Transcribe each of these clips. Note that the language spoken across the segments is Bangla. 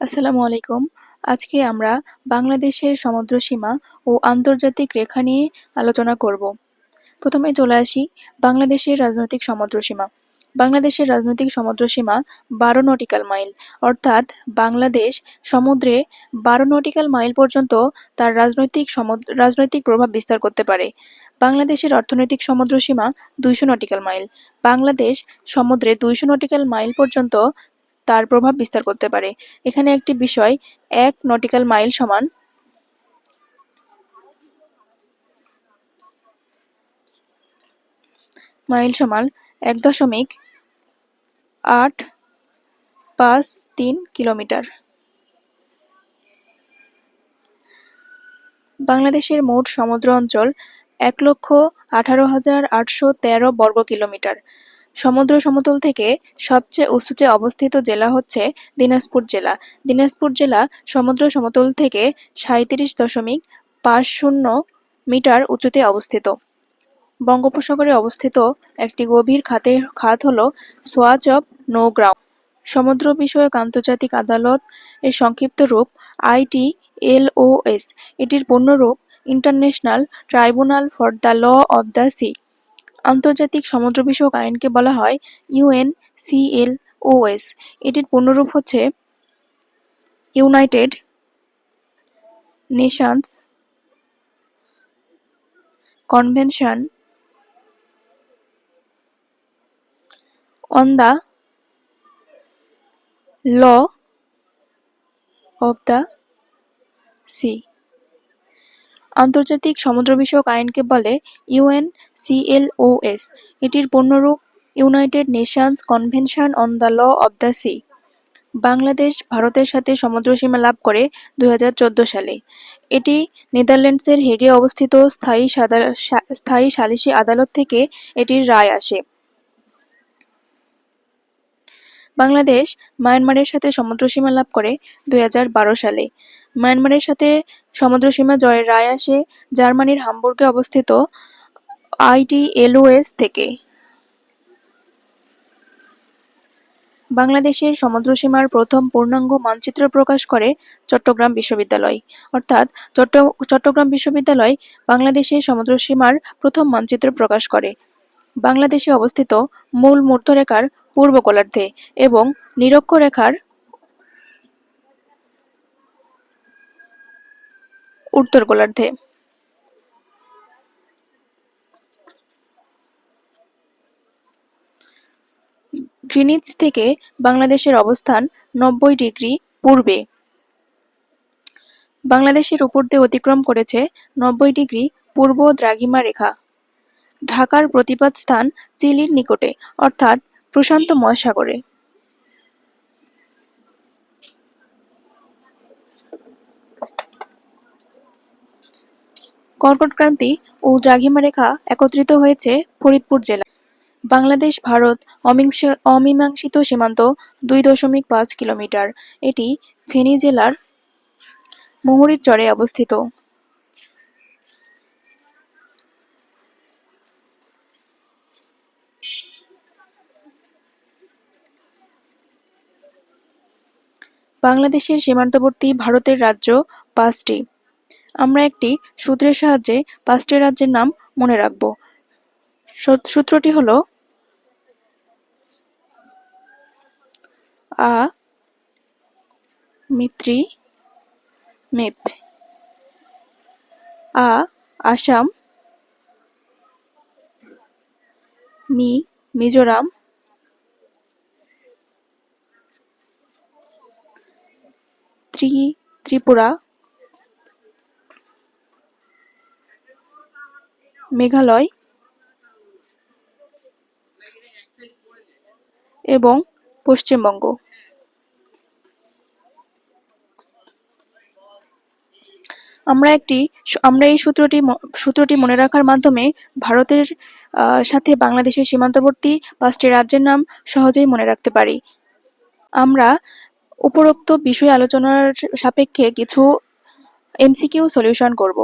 আসসালামু আলাইকুম। আজকে আমরা বাংলাদেশের সমুদ্রসীমা ও আন্তর্জাতিক রেখা নিয়ে আলোচনা করব। প্রথমে চলে আসি বাংলাদেশের রাজনৈতিক সমুদ্রসীমা বাংলাদেশের রাজনৈতিক সমুদ্রসীমা বারো নটিক্যাল মাইল, অর্থাৎ বাংলাদেশ সমুদ্রে বারো নটিক্যাল মাইল পর্যন্ত তার রাজনৈতিক রাজনৈতিক প্রভাব বিস্তার করতে পারে। বাংলাদেশের অর্থনৈতিক সমুদ্রসীমা দুইশো নটিক্যাল মাইল, বাংলাদেশ সমুদ্রে দুইশো নটিক্যাল মাইল পর্যন্ত তার প্রভাব বিস্তার করতে পারে। এখানে একটি বিষয়, এক নটিক্যাল মাইল সমান মাইল সমান এক দশমিক আট পাঁচ তিন কিলোমিটার। বাংলাদেশের মোট সমুদ্র অঞ্চল এক লক্ষ আঠারো হাজার আটশো তেরো বর্গ কিলোমিটার। সমুদ্র সমতল থেকে সবচেয়ে উঁচুতে অবস্থিত জেলা হচ্ছে দিনাজপুর জেলা। দিনাজপুর জেলা সমুদ্র সমতল থেকে সাঁইত্রিশ দশমিক পাঁচ শূন্য মিটার উঁচুতে অবস্থিত। বঙ্গোপসাগরে অবস্থিত একটি গভীর খাতের খাত হল সোয়াচ অব নৌগ্রাউন্ড সমুদ্র বিষয়ক আন্তর্জাতিক আদালত এর সংক্ষিপ্ত রূপ আইটি এলওএস এটির পূর্ণরূপ international tribunal for the law of the sea. আন্তর্জাতিক সমুদ্র বিষয়ক আইনকে বলা হয় ইউএনসিএলওএস। এটির পূর্ণরূপ হচ্ছে United Nations convention on the law of the sea. আন্তর্জাতিক সমুদ্র বিষয়ক আইনকে বলে ইউএনসিএলওএস। এটির পূর্ণরূপ United Nations convention on the law of the sea. Bangladesh ভারতের সাথে সমুদ্রসীমা লাভ করে দুই হাজার চোদ্দ সালে। এটি নেদারল্যান্ডসের হেগে অবস্থিত স্থায়ী স্থায়ী সালিসি আদালত থেকে এটির রায় আসে। বাংলাদেশ মায়ানমারের সাথে সমুদ্রসীমা লাভ করে দুই হাজার বারো সালে। মায়ানমারের সাথে সমুদ্রসীমা জয়ের রায় আসে জার্মানির হামবুর্গে অবস্থিত আইটিএলওএস থেকে। বাংলাদেশের সমুদ্রসীমার প্রথম পূর্ণাঙ্গ মানচিত্র প্রকাশ করে চট্টগ্রাম বিশ্ববিদ্যালয়। অর্থাৎ চট্টগ্রাম বিশ্ববিদ্যালয় বাংলাদেশের সমুদ্রসীমার প্রথম মানচিত্র প্রকাশ করে। বাংলাদেশে অবস্থিত মূল মূর্ধরেখার পূর্ব গোলার্ধে এবং নিরক্ষরেখার উত্তর গোলার্ধে। গ্রিনিচ থেকে বাংলাদেশের অবস্থান নব্বই ডিগ্রি পূর্বে। বাংলাদেশের উপর দিয়ে অতিক্রম করেছে নব্বই ডিগ্রি পূর্ব দ্রাঘিমা রেখা। ঢাকার প্রতিপাদ স্থান চিলির নিকটে, অর্থাৎ প্রশান্ত মহাসাগরে। কর্কটক্রান্তি ও দ্রাঘিমা রেখা একত্রিত হয়েছে ফরিদপুর জেলা বাংলাদেশ, ভারত অমীমাংসিত সীমান্ত দুই দশমিক পাঁচ কিলোমিটার। এটি ফেনী জেলার মুহুরীর চরে অবস্থিত। বাংলাদেশের সীমান্তবর্তী ভারতের রাজ্য পাঁচটি। আমরা একটি সূত্রের সাহায্যে পাঁচটি রাজ্যের নাম মনে রাখব। সূত্রটি হল আ, মিত্রি, মেপ। আ, আসাম, মি, মিজোরাম। ত্রি, ত্রিপুরা। মেঘালয় এবং পশ্চিমবঙ্গ। আমরা একটি আমরা এই সূত্রটি সূত্রটি মনে রাখার মাধ্যমে ভারতের সাথে বাংলাদেশের সীমান্তবর্তী পাঁচটি রাজ্যের নাম সহজেই মনে রাখতে পারি। আমরা উপরোক্ত বিষয় আলোচনার সাপেক্ষে কিছু এমসিকিউ সলিউশন করব।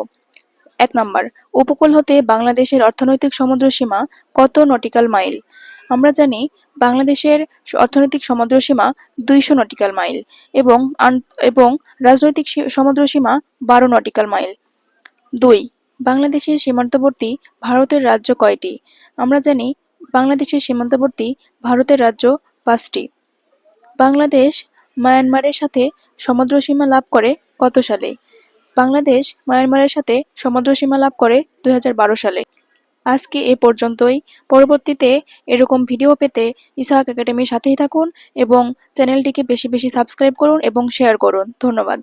এক নম্বর, উপকূল হতে বাংলাদেশের অর্থনৈতিক সমুদ্র সীমা কত নটিক্যাল মাইল? আমরা জানি বাংলাদেশের অর্থনৈতিক সমুদ্রসীমা দুইশো নটিক্যাল মাইল এবং এবং রাজনৈতিক সমুদ্রসীমা বারো নটিক্যাল মাইল। দুই, বাংলাদেশের সীমান্তবর্তী ভারতের রাজ্য কয়টি? আমরা জানি বাংলাদেশের সীমান্তবর্তী ভারতের রাজ্য পাঁচটি। বাংলাদেশ, মায়ানমারের সাথে সমুদ্রসীমা লাভ করে কত সালে? বাংলাদেশ মায়ানমারের সাথে সমুদ্র সীমা লাভ করে দু হাজার বারো সালে। আজকে এ পর্যন্তই। পরবর্তীতে এরকম ভিডিও পেতে ইসাহাক একাডেমির সাথেই থাকুন এবং চ্যানেলটিকে বেশি বেশি সাবস্ক্রাইব করুন এবং শেয়ার করুন। ধন্যবাদ।